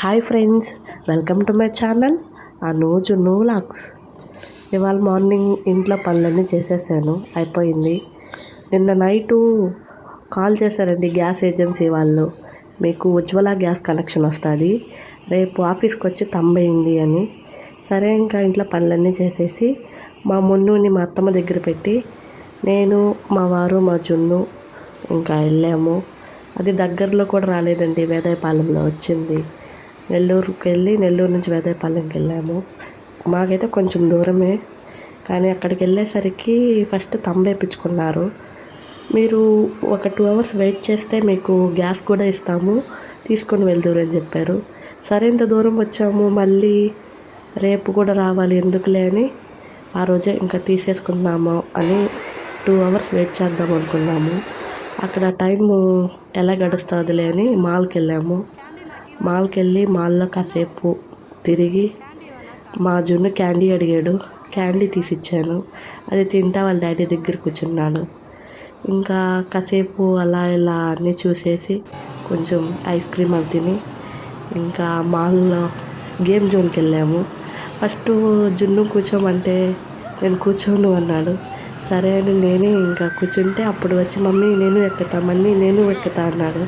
Hi friends welcome to my channel Anu Junnu vlogs ఇవాళ morning ఇంట్లో పనులన్నీ చేసేసాను అయిపోయింది. నిన్న నైటు కాల్ చేశారండి గ్యాస్ ఏజెన్సీ వాళ్ళు మీకు ఉజ్వల గ్యాస్ కనెక్షన్ వస్తుంది రేపు ఆఫీస్కి వచ్చి తంబైంది అని. సరే ఇంకా ఇంట్లో పనులన్నీ చేసేసి మా మున్నుని మా అత్తమ్మ దగ్గర పెట్టి నేను మా వారు మా జున్ను ఇంకా వెళ్ళాము. అది దగ్గరలో కూడా రాలేదండి వేదాయపాలెంలో వచ్చింది. నెల్లూరుకి వెళ్ళి నెల్లూరు నుంచి వేదాయపాలెంకి వెళ్ళాము. మాకైతే కొంచెం దూరమే కానీ అక్కడికి వెళ్ళేసరికి ఫస్ట్ తంబేపించుకున్నారు మీరు ఒక టూ అవర్స్ వెయిట్ చేస్తే మీకు గ్యాస్ కూడా ఇస్తాము తీసుకొని వెళ్దురు అని చెప్పారు. సరే ఇంత దూరం వచ్చాము మళ్ళీ రేపు కూడా రావాలి ఎందుకులే అని ఆ రోజే ఇంకా తీసేసుకుందాము అని టూ అవర్స్ వెయిట్ చేద్దాం అనుకున్నాము. అక్కడ టైము ఎలా గడుస్తుందిలే అని మాల్కి వెళ్ళాము. మాల్కి వెళ్ళి మాల్లో కాసేపు తిరిగి మా జున్ను క్యాండీ అడిగాడు. క్యాండీ తీసిచ్చాను. అది తింటా వాళ్ళ డాడీ దగ్గర కూర్చున్నాడు. ఇంకా కాసేపు అలా ఇలా అన్నీ చూసేసి కొంచెం ఐస్ క్రీమ్ అది తిని ఇంకా మాల్లో గేమ్ జోన్కి వెళ్ళాము ఫస్ట్ జున్ను కూర్చోమంటే నేను కూర్చోను అన్నాడు. సరే అని నేనే ఇంకా కూర్చుంటే అప్పుడు వచ్చి మమ్మీ నేను ఎక్కుతా మమ్మీ నేను ఎక్కుతా అన్నాడు.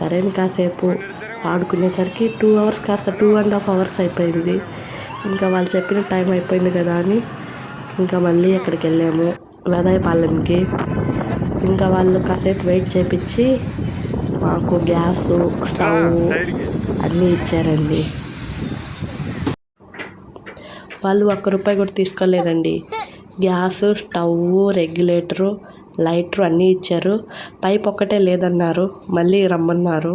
సరే అని కాసేపు ఆడుకునేసరికి టూ అవర్స్ కాస్త టూ అండ్ హాఫ్ అవర్స్ అయిపోయింది. ఇంకా వాళ్ళు చెప్పిన టైం అయిపోయింది కదా అని ఇంకా మళ్ళీ అక్కడికి వెళ్ళాము వేదాయపాలెంకి. ఇంకా వాళ్ళు కాసేపు వెయిట్ చేపించి మాకు గ్యాస్ స్టవ్ అన్నీ ఇచ్చారండి. వాళ్ళు ఒక్క రూపాయి కూడా తీసుకోలేదండి. గ్యాస్ స్టవ్ రెగ్యులేటరు లైటర్ అన్నీ ఇచ్చారు. పైప్ ఒక్కటే లేదన్నారు మళ్ళీ రమ్మన్నారు.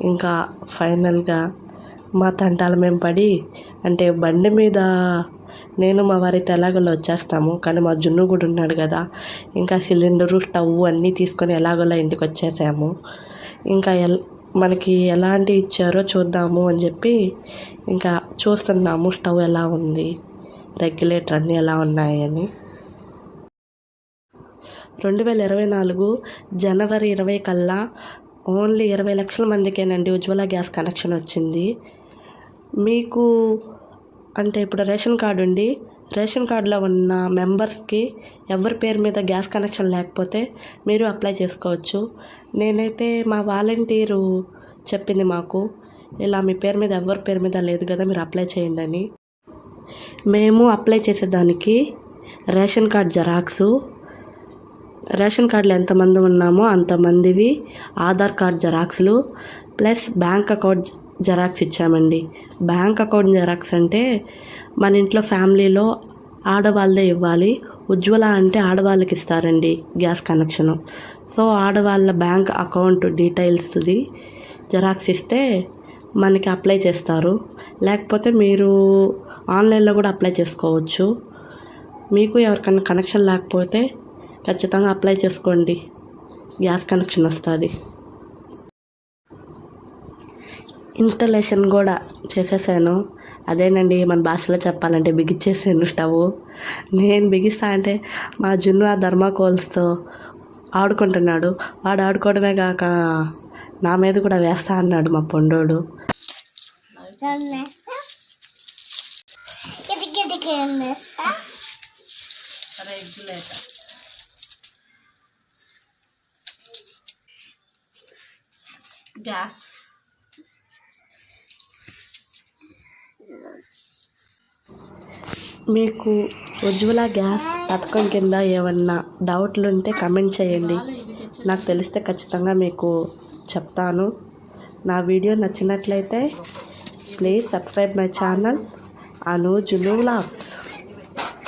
ఇంకా ఫైనల్గా మా తంటాల మేము పడి అంటే బండి మీద నేను మా వారైతే ఎలాగోలా వచ్చేస్తాము. కానీ మా జున్ను కూడా ఉన్నాడు కదా. ఇంకా సిలిండరు స్టవ్ అన్నీ తీసుకొని ఎలాగోలా ఇంటికి వచ్చేసాము. ఇంకా ఎల్ మనకి ఎలాంటి ఇచ్చారో చూద్దాము అని చెప్పి ఇంకా చూస్తున్నాము స్టవ్ ఎలా ఉంది రెగ్యులేటర్ అన్నీ ఎలా ఉన్నాయని రెండు వేల ఇరవై నాలుగు జనవరి ఇరవై కల్లా ఓన్లీ ఇరవై లక్షల మందికేనండి ఉజ్వల గ్యాస్ కనెక్షన్ వచ్చింది. మీకు అంటే ఇప్పుడు రేషన్ కార్డు ఉండి రేషన్ కార్డులో ఉన్న మెంబర్స్కి ఎవరి పేరు మీద గ్యాస్ కనెక్షన్ లేకపోతే మీరు అప్లై చేసుకోవచ్చు. నేనైతే మా వాలంటీరు చెప్పింది మాకు ఇలా మీ పేరు మీద ఎవరి పేరు మీద లేదు కదా మీరు అప్లై చేయండి అని. మేము అప్లై చేసేదానికి రేషన్ కార్డ్ జెరాక్సు రేషన్ కార్డులో ఎంతమంది ఉన్నామో అంతమందివి. ఆధార్ కార్డ్ జెరాక్స్లు ప్లస్ బ్యాంక్ అకౌంట్ జెరాక్స్ ఇచ్చామండి. బ్యాంక్ అకౌంట్ జెరాక్స్ అంటే మన ఇంట్లో ఫ్యామిలీలో ఆడవాళ్ళదే ఇవ్వాలి. ఉజ్వల అంటే ఆడవాళ్ళకి ఇస్తారండి గ్యాస్ కనెక్షను. సో ఆడవాళ్ళ బ్యాంక్ అకౌంట్ డీటెయిల్స్ది జెరాక్స్ ఇస్తే మనకి అప్లై చేస్తారు. లేకపోతే మీరు ఆన్లైన్లో కూడా అప్లై చేసుకోవచ్చు. మీకు ఎవరికైనా కనెక్షన్ లేకపోతే ఖచ్చితంగా అప్లై చేసుకోండి గ్యాస్ కనెక్షన్ వస్తుంది ఇన్స్టలేషన్ కూడా చేసేసాను అదేనండి మన భాషలో చెప్పాలంటే బిగిచ్చేసాను స్టవ్ నేను బిగిస్తా అంటే మా జున్ను ఆ ధర్మాకోల్స్తో ఆడుకుంటున్నాడు వాడు ఆడుకోవడమే కాక నా మీద కూడా వేస్తా అన్నాడు మా పొండోడు రెగ్యులేటర్ గ్యాస్ మీకు ఉజ్వల గ్యాస్ పథకం కింద ఏమన్నా డౌట్లు ఉంటే కమెంట్ చేయండి. నాకు తెలిస్తే ఖచ్చితంగా మీకు చెప్తాను. నా వీడియో నచ్చినట్లయితే please subscribe my channel. Anu Junnu vlogs